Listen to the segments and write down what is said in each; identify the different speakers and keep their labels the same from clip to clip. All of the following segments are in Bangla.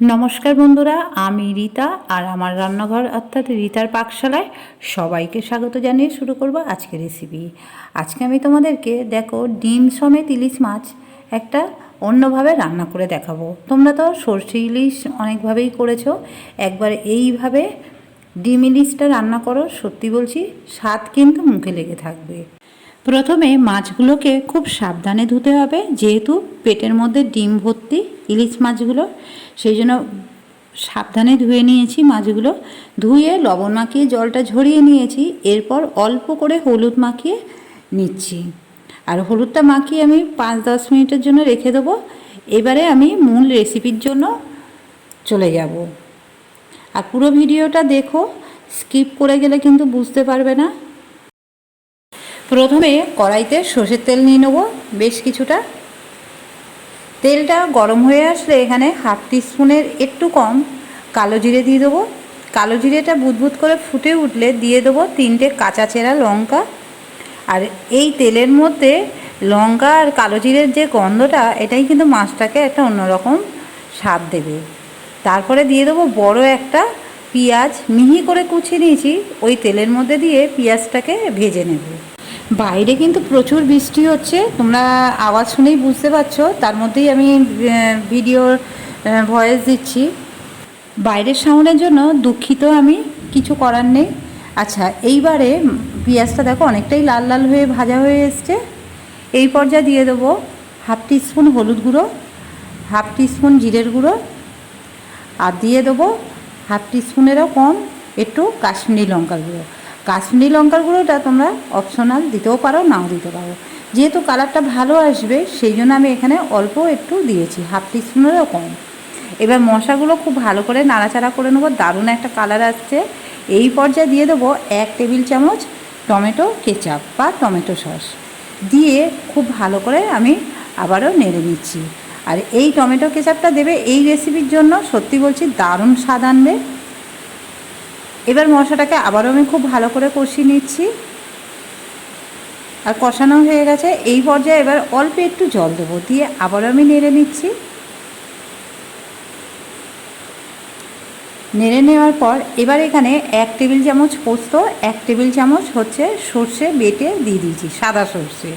Speaker 1: নমস্কার বন্ধুরা, আমি রীতা আর আমার রান্নাঘর অর্থাৎ রীতার পাকশালায় সবাইকে স্বাগত জানিয়ে শুরু করব আজকের রেসিপি আজকে আমি তোমাদেরকে দেখো ডিম সমেত ইলিশ মাছ একটা অন্যভাবে রান্না করে দেখাবো। তোমরা তো সর্ষে ইলিশ অনেকভাবেই করেছ, একবার এইভাবে ডিম ইলিশটা রান্না করো, সত্যি বলছি, স্বাদ কিন্তু মুখে লেগে থাকবে। প্রথমে মাছগুলোকে খুব সাবধানে ধুতে হবে, যেহেতু পেটের মধ্যে ডিম ভর্তি ইলিশ মাছগুলো, সেই জন্য সাবধানে ধুয়ে নিয়েছি মাছগুলো। ধুয়ে লবণ মাখিয়ে জলটা ঝরিয়ে নিয়েছি, এরপর অল্প করে হলুদ মাখিয়ে নিচ্ছি। আর হলুদটা মাখিয়ে আমি পাঁচ দশ মিনিটের জন্য রেখে দেবো। এবারে আমি মূল রেসিপির জন্য চলে যাব। আর পুরো ভিডিওটা দেখো, স্কিপ করে গেলে কিন্তু বুঝতে পারবে না। প্রথমে কড়াইতে সর্ষের তেল নিয়ে নেব, বেশ কিছুটা। তেলটা গরম হয়ে আসলে এখানে হাফ টিস্পুনের একটু কম কালো জিরে দিয়ে দেবো। কালো জিরেটা বুদবুদ করে ফুটে উঠলে দিয়ে দেবো তিনটে কাঁচা চেরা লঙ্কা। আর এই তেলের মধ্যে লঙ্কা আর কালো জিরের যে গন্ধটা, এটাই কিন্তু মাছটাকে একটা অন্যরকম স্বাদ দেবে। তারপরে দিয়ে দেবো বড় একটা পেঁয়াজ। মিহি করে কুচিয়ে নিয়েছি, ওই তেলের মধ্যে দিয়ে পেঁয়াজটাকে ভেজে নেব। বাইরে কিন্তু প্রচুর বৃষ্টি হচ্ছে। তোমরা আওয়াজ শুনেই বুঝতে পারছ। তার মধ্যেই আমি ভিডিওর ভয়েস দিচ্ছি। বাইরের সাউন্ডের জন্য দুঃখিত আমি, কিছু করার নেই। আচ্ছা এইবারে পেঁয়াজটা দেখো, অনেকটাই লাল লাল হয়ে ভাজা হয়ে এসছে। এই পর্যায়ে দিয়ে দেবো হাফ টিস্পুন হলুদ গুঁড়ো, হাফ টিস্পুন জিরের গুঁড়ো, আর দিয়ে দেবো হাফ টিস্পুনেরও কম একটু কাশ্মীরি লঙ্কার গুঁড়ো। কাশ্মীরি লঙ্কার গুঁড়োটা তোমরা অপশনাল দিতেও পারো, নাও দিতে পারো। যেহেতু কালারটা ভালো আসবে, সেই জন্য আমি এখানে অল্প একটু দিয়েছি, হাফ টিস্পুনেরও কম। এবার মশাগুলো খুব ভালো করে নাড়াচাড়া করে নেব, দারুণ একটা কালার আসছে। এই পর্যায়ে দিয়ে দেবো এক টেবিল চামচ টমেটো কেচাপ বা টমেটো সস। দিয়ে খুব ভালো করে আমি আবারও নেড়ে নিচ্ছি। আর এই টমেটো কেচাপটা দেবে এই রেসিপির জন্য সত্যি বলছি দারুণ স্বাদ আনবে। এবার মশলাটাকে আবারও আমি খুব ভালো করে কষিয়ে নিচ্ছি। আর কষানো হয়ে গেছে। এই পর্যায়ে এবার অল্প একটু জল দেবো, দিয়ে আবারও আমি নেড়ে নিচ্ছি। নেড়ে নেওয়ার পর এবার এখানে এক টেবিল চামচ পোস্ত, এক টেবিল চামচ হচ্ছে সর্ষে বেটে দিয়ে দিয়েছি, সাদা সর্ষে।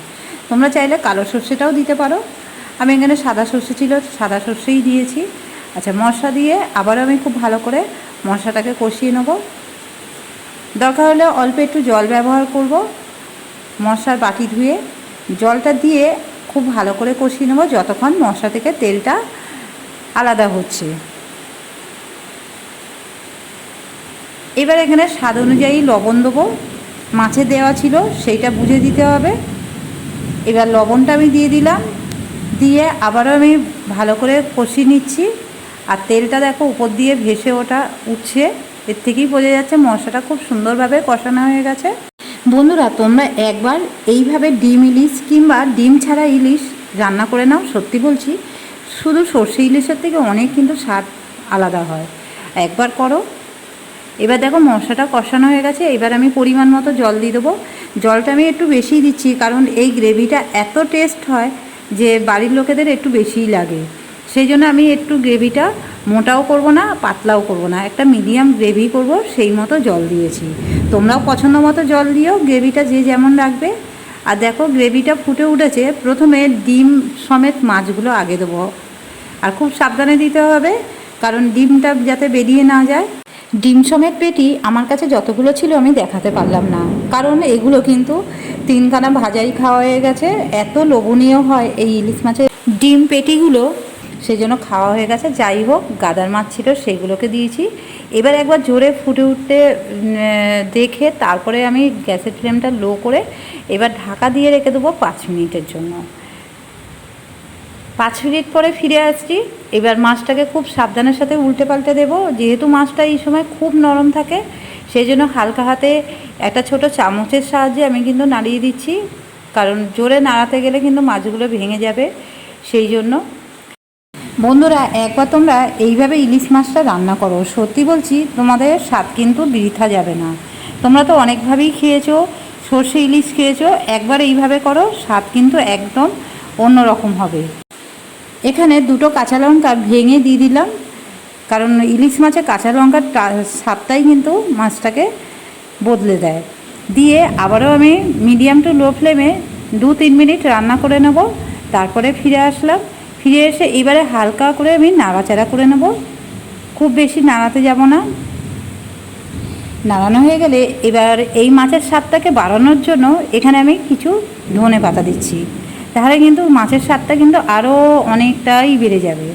Speaker 1: তোমরা চাইলে কালো সর্ষেটাও দিতে পারো। আমি এখানে সাদা সর্ষে ছিল, সাদা সর্ষেই দিয়েছি। আচ্ছা মশলা দিয়ে আবারও আমি খুব ভালো করে মশলাটাকে কষিয়ে নেব। দরকার হলে অল্প একটু জল ব্যবহার করব মশলার বাটি ধুয়ে। জলটা দিয়ে খুব ভালো করে কষিয়ে নেব যতক্ষণ মশলা থেকে তেলটা আলাদা হচ্ছে। এবার এখানে স্বাদ অনুযায়ী লবণ দেবো। মাছে দেওয়া ছিল, সেইটা বুঝে দিতে হবে। এবার লবণটা আমি দিয়ে দিলাম। দিয়ে আবারও আমি ভালো করে কষিয়ে নিচ্ছি। আর তেলটা দেখো উপর দিয়ে ভেসে ওটা উঠছে। এর থেকেই বোঝা যাচ্ছে মশলাটা খুব সুন্দরভাবে কষানো হয়ে গেছে। বন্ধুরা, তোমরা একবার এইভাবে ডিম ইলিশ কিংবা ডিম ছাড়া ইলিশ রান্না করে নাও, সত্যি বলছি। শুধু সর্ষে ইলিশের থেকে অনেক কিন্তু স্বাদ আলাদা হয়। একবার করো। এবার দেখো মশলাটা কষানো হয়ে গেছে। এবার আমি পরিমাণ মতো জল দিয়ে দেবো। জলটা আমি একটু বেশিই দিচ্ছি, কারণ এই গ্রেভিটা এত টেস্ট হয় যে বাড়ির লোকেদের একটু বেশিই লাগে। সেই জন্য আমি একটু গ্রেভিটা মোটাও করব না, পাতলাও করব না। একটা মিডিয়াম গ্রেভি করব, সেই মতো জল দিয়েছি। তোমরাও পছন্দ মতো জল দিও, গ্রেভিটা যে যেমন রাখবে আর দেখো, গ্রেভিটা ফুটে উঠেছে। প্রথমে ডিম সমেত মাছগুলো আগে দেবো। আর খুব সাবধানে দিতে হবে, কারণ ডিমটা যাতে বেরিয়ে না যায়। ডিম সমেত পেটি আমার কাছে যতগুলো ছিল আমি দেখাতে পারলাম না। কারণ এগুলো কিন্তু তিনখানা ভাজাই খাওয়া হয়ে গেছে। এত লোভনীয় হয় এই ইলিশ মাছের ডিম পেটিগুলো। সেই জন্য খাওয়া হয়ে গেছে। যাই হোক, গাদার মাছ ছিল সেইগুলোকে দিয়েছি। এবার একবার জোরে ফুটে উঠতে দেখে তারপরে আমি গ্যাসের ফ্লেমটা লো করে এবার ঢাকা দিয়ে রেখে দেবো পাঁচ মিনিটের জন্য। পাঁচ মিনিট পরে ফিরে আসছি। এবার মাছটাকে খুব সাবধানের সাথে উল্টে পাল্টে দেবো। যেহেতু মাছটা এই সময় খুব নরম থাকে, সেই জন্য হালকা হাতে একটা ছোট চামচের সাহায্যে আমি কিন্তু নাড়িয়ে দিচ্ছি। কারণ জোরে নাড়াতে গেলে কিন্তু মাছগুলো ভেঙে যাবে। সেই জন্য বন্ধুরা, একবার তোমরা এইভাবে ইলিশ মাছটা রান্না করো। সত্যি বলছি, তোমাদের স্বাদ কিন্তু বৃথা যাবে না। তোমরা তো অনেকভাবেই খেয়েছো, সর্ষে ইলিশ খেয়েছো, একবার এইভাবে করো, স্বাদ কিন্তু একদম অন্যরকম হবে। এখানে দুটো কাঁচা লঙ্কা ভেঙে দিয়ে দিলাম, কারণ ইলিশ মাছে কাঁচা লঙ্কার স্বাদটাই কিন্তু মাছটাকে বদলে দেয়। দিয়ে আবারও আমি মিডিয়াম টু লো ফ্লেমে দু তিন মিনিট রান্না করে নেব, তারপরে ফিরে আসলাম। ফিরে এসে এবারে হালকা করে আমি নাড়াচাড়া করে নেব। খুব বেশি নাড়াতে যাব না। নাড়ানো হয়ে গেলে এবার এই মাছের স্বাদটাকে বাড়ানোর জন্য এখানে আমি কিছু ধনে পাতা দিচ্ছি। তাহলে কিন্তু মাছের স্বাদটা কিন্তু আরও অনেকটাই বেড়ে যাবে।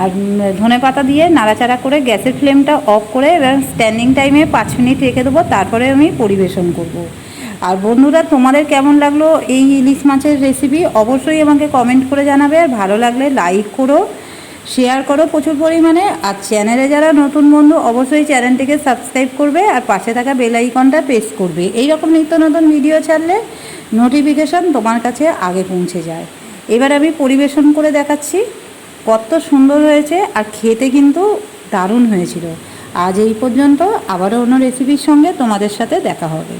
Speaker 1: আর ধনে পাতা দিয়ে নাড়াচাড়া করে গ্যাসের ফ্লেমটা অফ করে এবার স্ট্যান্ডিং টাইমে পাঁচ মিনিট রেখে দেবো। তারপরে আমি পরিবেশন করব। আর বন্ধুরা, তোমাদের কেমন লাগল এই ইলিশ মাছের রেসিপি অবশ্যই আমাকে কমেন্ট করে জানাবে। আর ভালো লাগলে লাইক করো শেয়ার করো প্রচুর পরিমাণে। আর চ্যানেলে যারা নতুন বন্ধু, অবশ্যই চ্যানেলটিকে সাবস্ক্রাইব করবে আর পাশে থাকা বেল আইকনটা প্রেস করবে। এই রকম নিত্য নতুন ভিডিও ছাড়লে নোটিফিকেশান তোমার কাছে আগে পৌঁছে যায়। এবার আমি পরিবেশন করে দেখাচ্ছি। কত সুন্দর হয়েছে আর খেতে কিন্তু দারুণ হয়েছিল। আজ এই পর্যন্ত আবারও অন্য রেসিপির সঙ্গে তোমাদের সাথে দেখা হবে।